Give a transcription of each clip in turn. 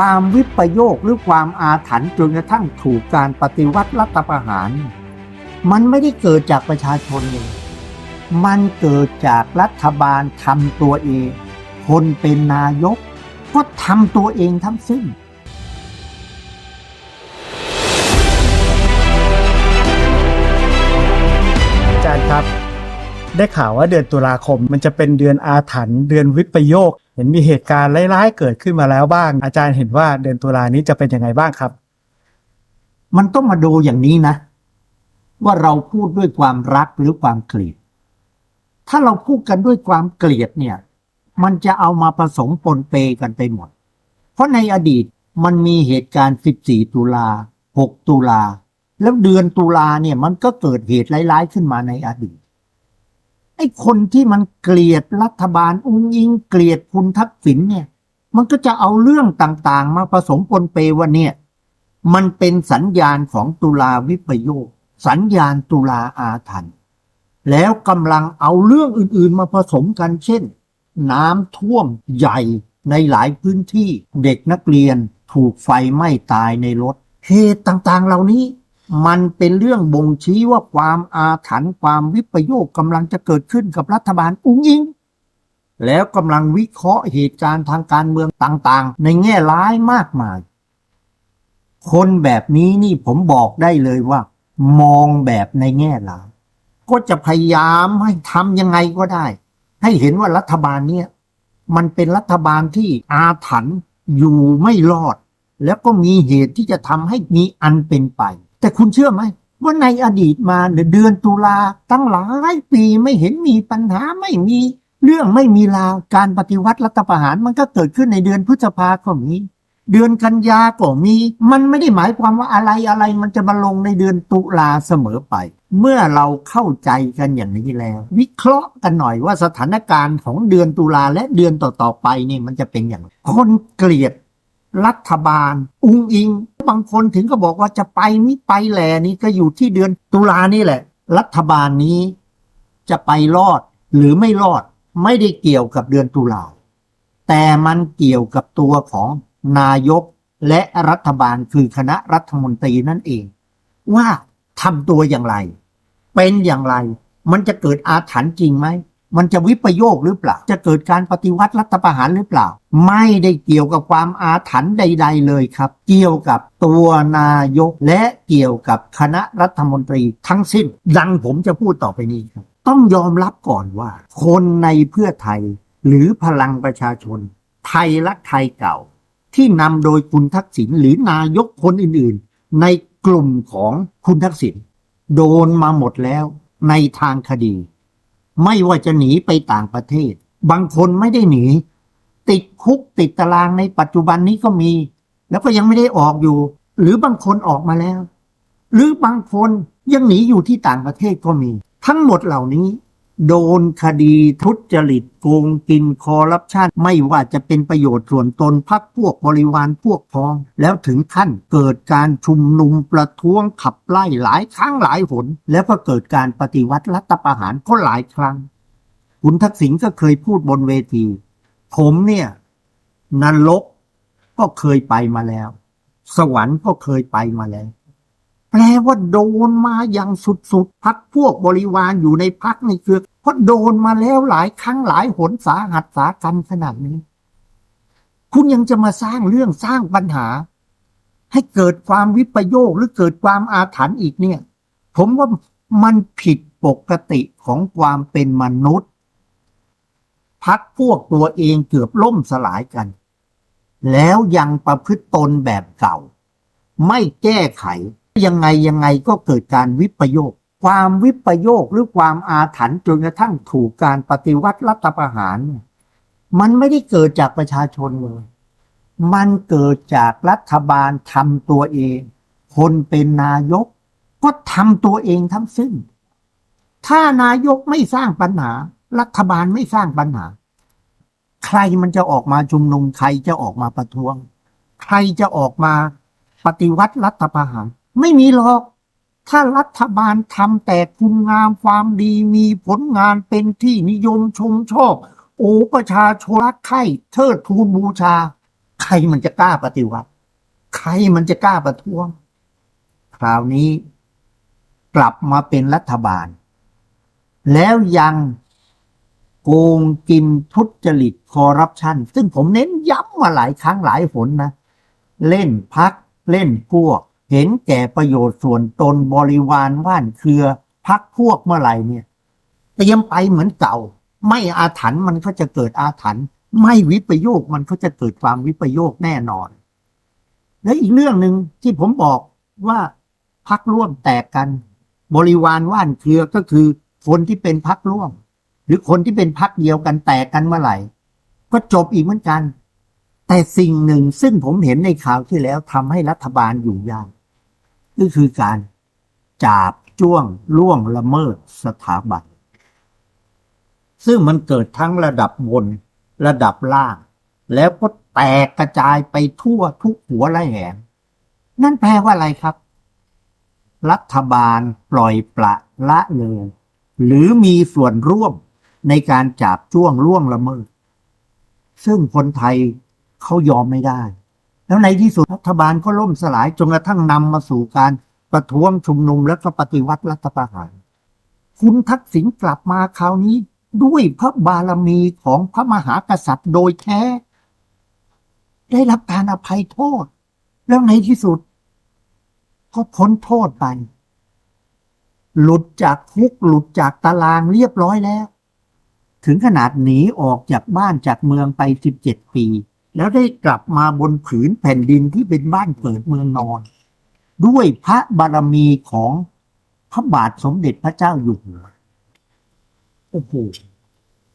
ความวิปโยคหรือความอาถรรพ์จนกระทั่งถูกการปฏิวัติรัฐประหาร มันไม่ได้เกิดจากประชาชนเลยมันเกิดจากรัฐบาลทำตัวเอง คนเป็นนายก ก็ทำตัวเองทั้งสิ้นอาจารย์ครับ ได้ข่าวว่าเดือนตุลาคมมันจะเป็นเดือนอาถรรพ์เดือนวิปโยค เห็นมีเหตุการณ์ร้ายๆเกิดขึ้นมาแล้วบ้าง อาจารย์เห็นว่าเดือนตุลานี้จะเป็นยังไงบ้างครับ มันต้องมาดูอย่างนี้นะ ว่าเราพูดด้วยความรักหรือความเกลียด ถ้าเราพูดกันด้วยความเกลียดเนี่ย มันจะเอามาผสมปนเปกันไปหมด เพราะในอดีตมันมีเหตุการณ์ 14 ตุลา 6 ตุลา แล้วเดือนตุลาเนี่ยมันก็เกิดเหตุร้ายๆขึ้นมาในอดีต ไอ้คนที่มันเกลียดรัฐบาลอุ้งอิงเกลียดคุณทักษิณเนี่ย มันก็จะเอาเรื่องต่างๆ มาผสมปนเปว่าเนี่ย มันเป็นสัญญาณของตุลาวิปโยคสัญญาณตุลาอาถรรพ์แล้วกำลังเอาเรื่องอื่นๆ มาผสมกันเช่น น้ำท่วมใหญ่ในหลายพื้นที่เด็กนักเรียนถูกไฟไหม้ตายในรถเหตุต่างๆ เหล่านี้ มันเป็นเรื่องบ่งชี้ว่าความอาถรรพ์ความวิปโยคกำลังจะเกิดขึ้นกับรัฐบาลอุ้งอิง แล้วกำลังวิเคราะห์เหตุการณ์ทางการเมืองต่างๆ ในแง่ร้ายมากมาย คนแบบนี้นี่ผมบอกได้เลยว่า มองแบบในแง่ร้ายก็จะพยายามให้ทำยังไงก็ได้ ให้เห็นว่ารัฐบาลเนี้ยมันเป็นรัฐบาลที่อาถรรพ์อยู่ไม่รอด แล้วก็มีเหตุที่จะทำให้มีอันเป็นไป แต่คุณเชื่อไหมว่าในอดีตมาเนี่ยเดือนตุลาตั้งหลายปีไม่เห็นมีปัญหาไม่มีเรื่องไม่มีราวการปฏิวัติรัฐประหารมันก็เกิดขึ้นในเดือนพฤษภาก็มีเดือนกันยาก็มี มันไม่ได้หมายความว่าอะไรอะไรมันจะมาลงในเดือนตุลาเสมอไป เมื่อเราเข้าใจกันอย่างนี้แล้ว วิเคราะห์กันหน่อยว่าสถานการณ์ของเดือนตุลาและเดือนต่อๆไปนี่มันจะเป็นอย่างไรคนเกลียด รัฐบาล อุงอิง บางคนถึงก็บอกว่าจะไปนี่ไปแหล่นี่ก็อยู่ที่เดือนตุลานี่แหละ รัฐบาลนี้จะไปรอดหรือไม่รอดไม่ได้เกี่ยวกับเดือนตุลาแต่มันเกี่ยวกับตัวของนายกและรัฐบาลคือคณะรัฐมนตรีนั่นเอง ว่าทำตัวอย่างไร เป็นอย่างไร มันจะเกิดอาถรรพ์จริงไหม มันจะวิปโยคหรือเปล่า จะเกิดการปฏิวัติรัฐประหารหรือเปล่า ไม่ได้เกี่ยวกับความอาถรรพ์ใด ๆ เลยครับ เกี่ยวกับตัวนายกและเกี่ยวกับคณะรัฐมนตรีทั้งสิ้น ดังผมจะพูดต่อไปนี้ครับ ต้องยอมรับก่อนว่า คนในเพื่อไทยหรือพลังประชาชน ไทยรักไทยเก่า ที่นำโดยคุณทักษิณหรือนายกคนอื่นๆ ในกลุ่มของคุณทักษิณโดนมาหมดแล้วในทางคดี ไม่ว่าจะหนีไปต่างประเทศ บางคนไม่ได้หนี ติดคุกติดตารางในปัจจุบันนี้ก็มี แล้วก็ยังไม่ได้ออกอยู่ หรือบางคนออกมาแล้ว หรือบางคนยังหนีอยู่ที่ต่างประเทศก็มี ทั้งหมดเหล่านี้ โดนคดีทุจริตโกงกินคอร์รัปชันไม่ว่าจะเป็นประโยชน์ส่วนตนพักพวกบริวารพวกพ้อง แล้วถึงขั้นเกิดการชุมนุมประท้วงขับไล่หลายครั้งหลายหน แล้วก็เกิดการปฏิวัติรัฐประหารก็หลายครั้ง คุณทักษิณก็เคยพูดบนเวที ผมเนี่ยนรกก็เคยไปมาแล้ว สวรรค์ก็เคยไปมาแล้ว แปลว่าโดนมาอย่างสุดๆพักพวกบริวารอยู่ในพักในเครือเพราะโดนมาแล้วหลายครั้งหลายหนสาหัสสากันขนาดนี้ คุณยังจะมาสร้างเรื่องสร้างปัญหา ให้เกิดความวิปโยคหรือเกิดความอาถรรพ์อีกเนี่ย ผมว่ามันผิดปกติของความเป็นมนุษย์ พักพวกตัวเองเกือบล่มสลายกัน แล้วยังประพฤติตนแบบเก่า ไม่แก้ไข ยังไงยังไงก็เกิดการวิปโยค ความวิปโยคหรือความอาถรรพ์จนกระทั่งถูกการปฏิวัติรัฐประหาร มันไม่ได้เกิดจากประชาชนเลย มันเกิดจากรัฐบาลทำตัวเอง คนเป็นนายก ก็ทำตัวเองทั้งสิ้น ถ้านายกไม่สร้างปัญหา รัฐบาลไม่สร้างปัญหา ใครมันจะออกมาชุมนุมใครจะออกมาประท้วง ใครจะออกมาปฏิวัติรัฐประหาร ไม่มีหรอก ถ้ารัฐบาลทำแต่คุณงามความดีมีผลงานเป็นที่นิยมชมชอบ โอ้ประชาชนรักใคร่เทิดทูนบูชา ใครมันจะกล้าปฏิวัติ ใครมันจะกล้าประท้วง คราวนี้กลับมาเป็นรัฐบาล แล้วยังโกงกินทุจริตคอร์รัปชันซึ่งผมเน้นย้ำมาหลายครั้งหลายหนนะ เล่นพักเล่นพวก เห็นแก่ประโยชน์ส่วนตนบริวารว่านเครือพักพวกเมื่อไหร่เนี่ยเตรียมไปเหมือนเก่า ไม่อาถรรพ์มันก็จะเกิดอาถรรพ์ไม่วิปโยคมันก็จะเกิดความวิปโยคแน่นอน และอีกเรื่องหนึ่งที่ผมบอกว่าพักร่วมแตกกัน บริวารว่านเครือก็คือคนที่เป็นพักร่วม หรือคนที่เป็นพักเดียวกันแตกกันเมื่อไหร่ ก็จบอีกเหมือนกัน แต่สิ่งหนึ่งซึ่งผมเห็นในข่าวที่แล้วทำให้รัฐบาลอยู่ยาก ก็คือการจาบจ้วงล่วงละเมิดสถาบัน ซึ่งมันเกิดทั้งระดับบนระดับล่าง แล้วก็แตกกระจายไปทั่วทุกหัวละแหงนั่นแปลว่าอะไรครับ รัฐบาลปล่อยปละละเลยหรือมีส่วนร่วมในการจับจ้วงล่วงละเมิด ซึ่งคนไทยเขายอมไม่ได้ แล้วในที่สุดรัฐบาลก็ล่มสลายจนกระทั่งนำมาสู่การประท้วงชุมนุมและก็ปฏิวัติรัฐประหาร คุณทักษิณกลับมาคราวนี้ด้วยพระบารมีของพระมหากษัตริย์โดยแท้ ได้รับการอภัยโทษ แล้วในที่สุด ก็พ้นโทษไป หลุดจากคุกหลุดจากตารางเรียบร้อยแล้ว ถึงขนาดหนีออกจากบ้านจากเมืองไป17ปี แล้วได้กลับมาบนผืนแผ่นดินที่เป็นบ้านเกิดเมืองนอน ด้วยพระบารมีของพระบาทสมเด็จพระเจ้าอยู่หัวโอ้โห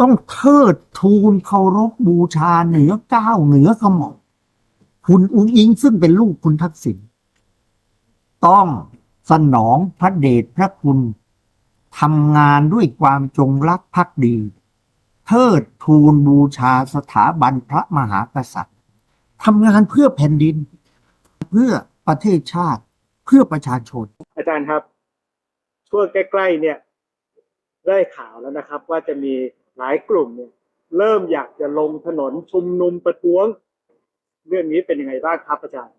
ต้องเทิดทูนเคารพบูชาเหนือก้าวเหนือกระหม่อมคุณอุ้งอิงซึ่งเป็นลูกคุณทักษิณต้องสนองพระเดชพระคุณทำงานด้วยความจงรักภักดี เทิดทูนบูชาสถาบันพระมหากษัตริย์ทำงานเพื่อแผ่นดิน เพื่อประเทศชาติเพื่อประชาชน อาจารย์ครับ ช่วงใกล้ๆเนี่ยได้ข่าวแล้วนะครับ ว่าจะมีหลายกลุ่มเนี่ย เริ่มอยากจะลงถนนชุมนุมประท้วง เรื่องนี้เป็นยังไงบ้างครับอาจารย์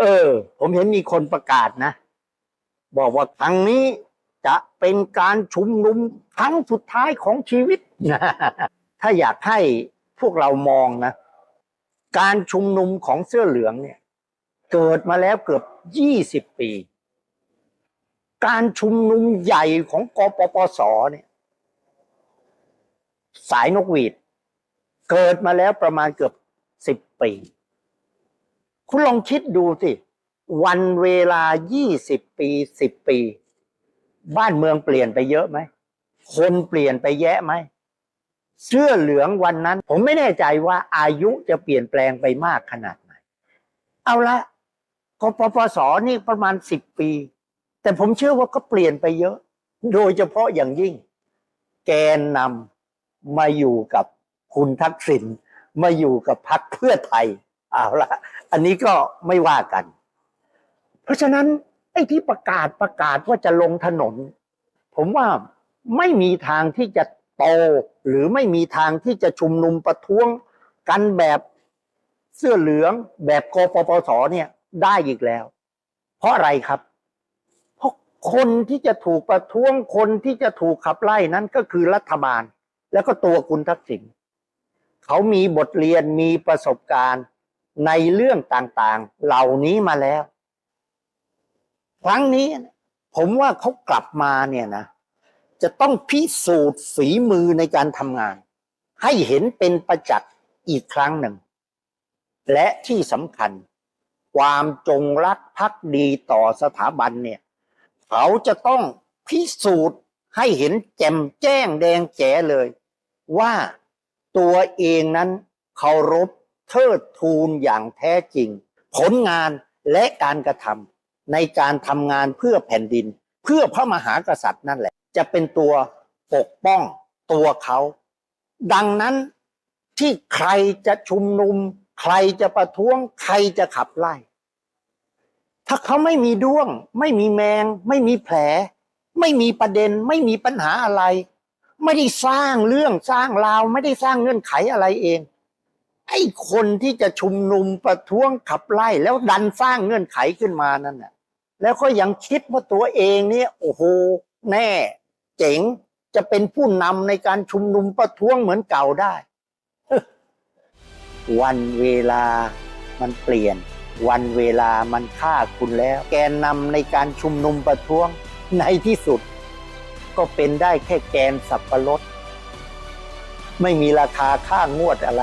เออ ผมเห็นมีคนประกาศนะ บอกว่าครั้งนี้ จะเป็นการชุมนุมครั้งสุดท้ายของชีวิต ถ้าอยากให้พวกเรามองนะ การชุมนุมของเสื้อเหลืองเนี่ย เกิดมาแล้วเกือบยี่สิบปี การชุมนุมใหญ่ของกปปสเนี่ย สายนกหวีด เกิดมาแล้วประมาณเกือบสิบปี คุณลองคิดดูสิ วันเวลา20ปี10ปี บ้านเมืองเปลี่ยนไปเยอะไหม คนเปลี่ยนไปแยะไหม เสื้อเหลืองวันนั้น ผมไม่แน่ใจว่าอายุจะเปลี่ยนแปลงไปมากขนาดไหน เอาละกปปสนี่ประมาณ10ปี แต่ผมเชื่อว่าก็เปลี่ยนไปเยอะ โดยเฉพาะอย่างยิ่ง แกนนำมาอยู่กับคุณทักษิณมาอยู่กับพรรคเพื่อไทย เอาละอันนี้ก็ไม่ว่ากัน เพราะฉะนั้น ไอ้ที่ประกาศประกาศว่าจะลงถนน ผมว่าไม่มีทางที่จะโต หรือไม่มีทางที่จะชุมนุมประท้วงกันแบบเสื้อเหลืองแบบกปปสเนี่ยได้อีกแล้ว เพราะอะไรครับ เพราะคนที่จะถูกประท้วงคนที่จะถูกขับไล่นั้นก็คือรัฐบาล แล้วก็ตัวคุณทักษิณเขามีบทเรียนมีประสบการณ์ในเรื่องต่างๆ เหล่านี้มาแล้ว ครั้งนี้ ผมว่าเขากลับมาเนี่ยนะจะต้องพิสูจน์ฝีมือในการทำงาน ให้เห็นเป็นประจักษ์อีกครั้งหนึ่ง และที่สำคัญ ความจงรักภักดีต่อสถาบันเนี่ย เขาจะต้องพิสูจน์ให้เห็นแจ่มแจ้งแดงแจ๋เลย ว่าตัวเองนั้นเคารพเทิดทูนอย่างแท้จริง ผลงานและการกระทำ ในการทำงานเพื่อแผ่นดิน เพื่อพระมหากษัตริย์นั่นแหละ จะเป็นตัวปกป้องตัวเขา ดังนั้นที่ใครจะชุมนุม ใครจะประท้วง ใครจะขับไล่ ถ้าเขาไม่มีด้วง ไม่มีแมง ไม่มีแผล ไม่มีประเด็น ไม่มีปัญหาอะไร ไม่ได้สร้างเรื่องสร้างราว ไม่ได้สร้างเงื่อนไขอะไรเองไอ้คนที่จะชุมนุมประท้วงขับไล่ แล้วดันสร้างเงื่อนไขขึ้นมานั่นน่ะ แล้วก็ยังคิดว่าตัวเองเนี่ยโอ้โหแน่ เจ๋งจะเป็นผู้นำในการชุมนุมประท้วงเหมือนเก่าได้ วันเวลามันเปลี่ยน วันเวลามันฆ่าคุณแล้ว แกนนำในการชุมนุมประท้วงในที่สุด ก็เป็นได้แค่แกนสับปะรด ไม่มีราคาค่างวดอะไร